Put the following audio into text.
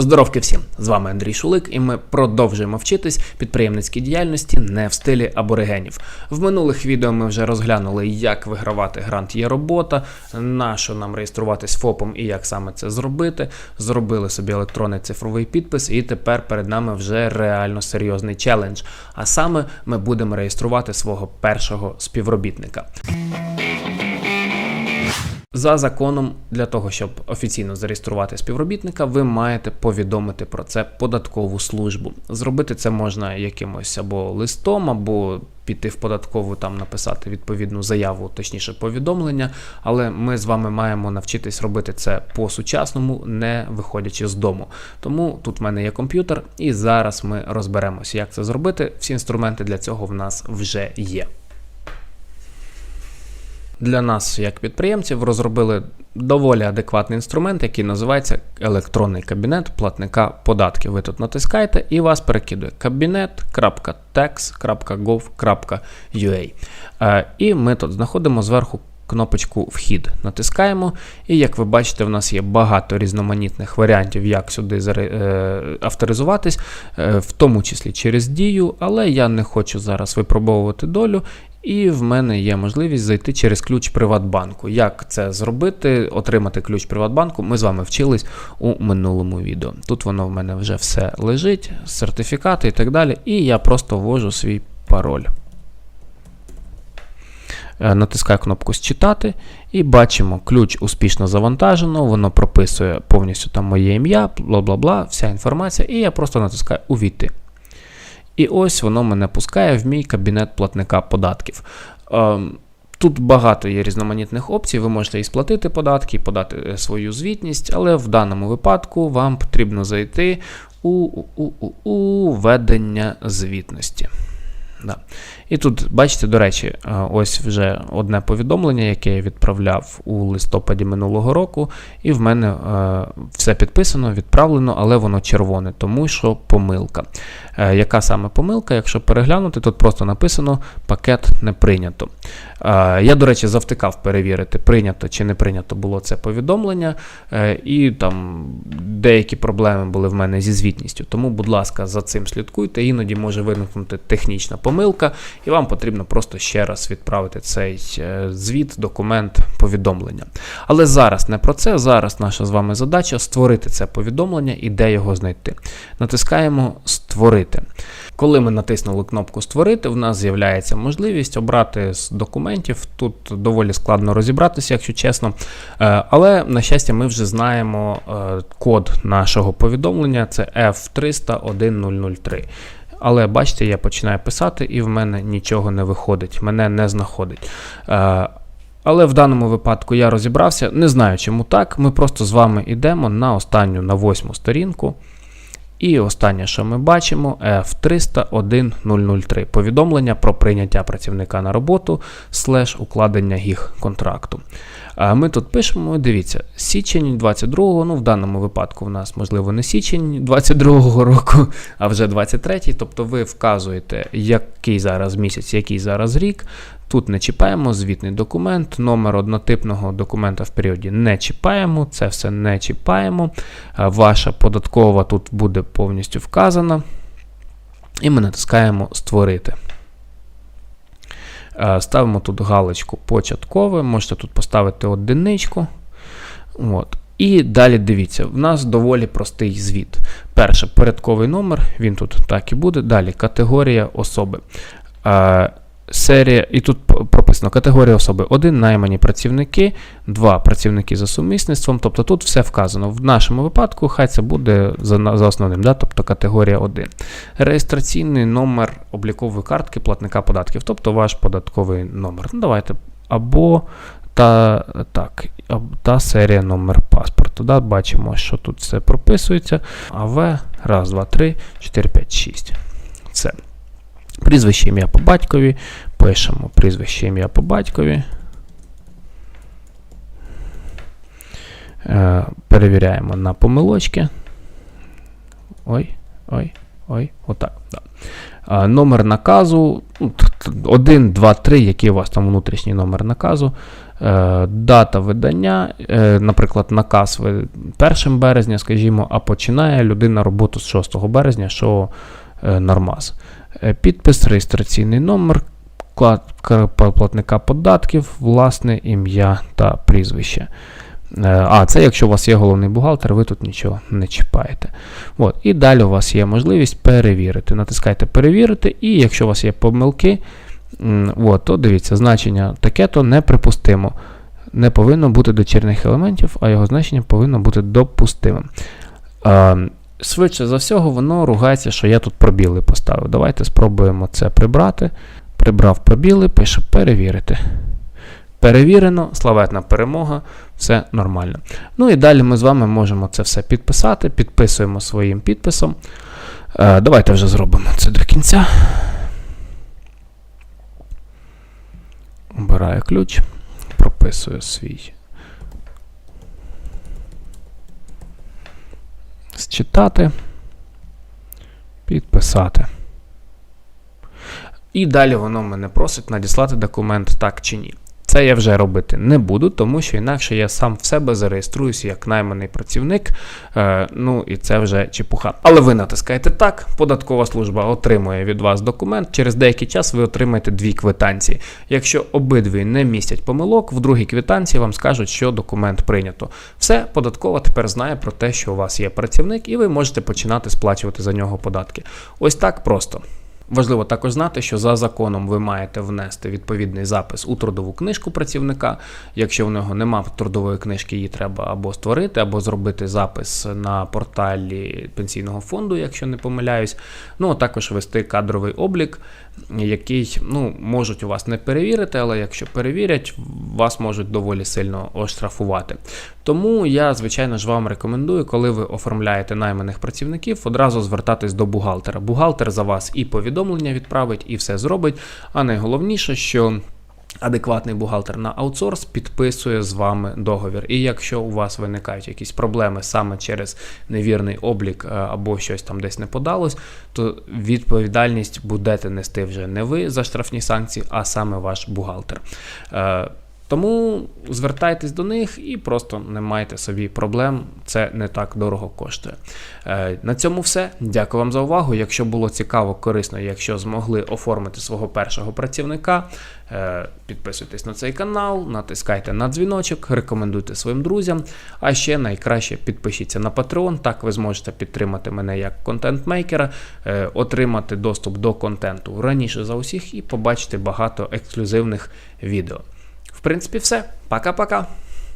Здоровки всім! З вами Андрій Шулик, і ми продовжуємо вчитись підприємницькій діяльності не в стилі аборигенів. В минулих відео ми вже розглянули, як вигравати грант є робота, на що нам реєструватись ФОПом і як саме це зробити. Зробили собі електронний цифровий підпис, і тепер перед нами вже реально серйозний челендж. А саме ми будемо реєструвати свого першого співробітника. За законом, для того, щоб офіційно зареєструвати співробітника, ви маєте повідомити про це податкову службу. Зробити це можна якимось або листом, або піти в податкову, там написати відповідну заяву, точніше повідомлення. Але ми з вами маємо навчитись робити це по-сучасному, не виходячи з дому. Тому тут в мене є комп'ютер, і зараз ми розберемося, як це зробити. Всі інструменти для цього в нас вже є для нас, як підприємців, розробили доволі адекватний інструмент, який називається електронний кабінет платника податків. Ви тут натискаєте і вас перекидує кабінет.tax.gov.ua. Е, І ми тут знаходимо зверху. Кнопочку Вхід натискаємо, і як ви бачите, в нас є багато різноманітних варіантів, як сюди е, авторизуватись, е, в тому числі через дію, але я не хочу зараз випробовувати долю і в мене є можливість зайти через ключ Приватбанку. Як це зробити, отримати ключ Приватбанку, ми з вами вчились у минулому відео. Тут воно в мене вже все лежить, сертифікати і так далі. І я просто ввожу свій пароль. Е, натискаю кнопку Считати і бачимо, ключ успішно завантажено, воно прописує повністю там моє ім'я, бла бла бла, вся інформація, і я просто натискаю Увійти. І ось воно мене пускає в мій кабінет платника податків. Ем, тут багато є різноманітних опцій, ви можете і сплатити податки, і подати е, свою звітність, але в даному випадку вам потрібно зайти у, у, у, у ведення звітності. Да. І тут, бачите, до речі, е, ось вже одне повідомлення, яке я відправляв у листопаді минулого року, і в мене е, все підписано, відправлено, але воно червоне, тому що помилка. Е, яка саме помилка? Якщо переглянути, тут просто написано пакет не прийнято. Я, до речі, завтикав перевірити, прийнято чи не прийнято було це повідомлення, і там деякі проблеми були в мене зі звітністю. Тому, будь ласка, за цим слідкуйте, іноді може виникнути технічна помилка і вам потрібно просто ще раз відправити цей е, звіт, документ, повідомлення. Але зараз не про це. Зараз наша з вами задача створити це повідомлення і де його знайти. Натискаємо Створити. Коли ми натиснули кнопку Створити, в нас з'являється можливість обрати з документів. Тут доволі складно розібратися, якщо чесно. Е, але, на щастя, ми вже знаємо е, код нашого повідомлення це F301003. Але бачите, я починаю писати, і в мене нічого не виходить, мене не знаходить. Е, але в даному випадку я розібрався, не знаю, чому так. Ми просто з вами йдемо на останню на восьму сторінку. І останнє, що ми бачимо, F301003. Повідомлення про прийняття працівника на роботу слеш укладення гіг контракту. Ми тут пишемо, дивіться, січень 22-го, ну в даному випадку в нас, можливо, не січень 22-го року, а вже 23-й. Тобто ви вказуєте, який зараз місяць, який зараз рік. Тут не чіпаємо звітний документ, номер однотипного документа в періоді не чіпаємо, це все не чіпаємо. Ваша податкова тут буде повністю вказана. І ми натискаємо Створити. Ставимо тут галочку початкове, можете тут поставити одиничку. От. І далі дивіться, в нас доволі простий звіт. Перше, порядковий номер, він тут так і буде. Далі категорія особи серія, і тут прописано категорія особи: 1 наймані працівники, 2 працівники за сумісництвом. Тобто тут все вказано. В нашому випадку хай це буде за за основним, да? тобто категорія 1. Реєстраційний номер облікової картки платника податків, тобто ваш податковий номер. Ну, Давайте або та так, та серія номер паспорту. Да? Бачимо, що тут все прописується. АВ, раз, два, три, 4, 5, 6. Це. Прізвище ім'я по батькові. Пишемо прізвище ім'я по батькові. Е, перевіряємо на помилочки. Ой, ой, ой, отак. Да. Номер наказу. Ну, 1, 2, 3, який у вас там внутрішній номер наказу, е, дата видання, е, наприклад, наказ 1 березня, скажімо, а починає людина роботу з 6 березня, що е, нормаз. Е, Підпис, реєстраційний номер, платника податків, власне ім'я та прізвище. Е, А, це якщо у вас є головний бухгалтер, ви тут нічого не чіпаєте. От. І далі у вас є можливість перевірити. Натискайте перевірити, і якщо у вас є помилки, от, то дивіться, значення таке то неприпустимо. Не повинно бути дочірних елементів, а його значення повинно бути допустимим. Швидше за всього, воно ругається, що я тут пробіли поставив. Давайте спробуємо це прибрати. Прибрав пробіли, пише перевірити. Перевірено, славетна перемога, все нормально. Ну і далі ми з вами можемо це все підписати, підписуємо своїм підписом. Е, давайте вже зробимо це до кінця. Обираю ключ, прописую свій. Считати. Підписати. І далі воно мене просить надіслати документ так чи ні. Це я вже робити не буду, тому що інакше я сам в себе зареєструюся як найманий працівник. Е, ну і це вже чепуха. Але ви натискаєте так, податкова служба отримує від вас документ. Через деякий час ви отримаєте дві квитанції. Якщо обидві не містять помилок, в другій квитанції вам скажуть, що документ прийнято. Все, податкова тепер знає про те, що у вас є працівник, і ви можете починати сплачувати за нього податки. Ось так просто. Важливо також знати, що за законом ви маєте внести відповідний запис у трудову книжку працівника. Якщо в нього немає трудової книжки, її треба або створити, або зробити запис на порталі пенсійного фонду, якщо не помиляюсь. Ну а також вести кадровий облік, який ну, можуть у вас не перевірити, але якщо перевірять, вас можуть доволі сильно оштрафувати. Тому я, звичайно ж, вам рекомендую, коли ви оформляєте найманих працівників, одразу звертатись до бухгалтера. Бухгалтер за вас і повідомлення відправить, і все зробить. А найголовніше, що. Адекватний бухгалтер на аутсорс підписує з вами договір. І якщо у вас виникають якісь проблеми саме через невірний облік е, або щось там десь не подалось, то відповідальність будете нести вже не ви за штрафні санкції, а саме ваш бухгалтер. Тому звертайтесь до них і просто не майте собі проблем, це не так дорого коштує. Е, На цьому все. Дякую вам за увагу. Якщо було цікаво, корисно, якщо змогли оформити свого першого працівника, е, підписуйтесь на цей канал, натискайте на дзвіночок, рекомендуйте своїм друзям. А ще найкраще підпишіться на Patreon, так ви зможете підтримати мене як контент-мейкера, е, отримати доступ до контенту раніше за усіх і побачити багато ексклюзивних відео. В принципі, все. Пока-пока.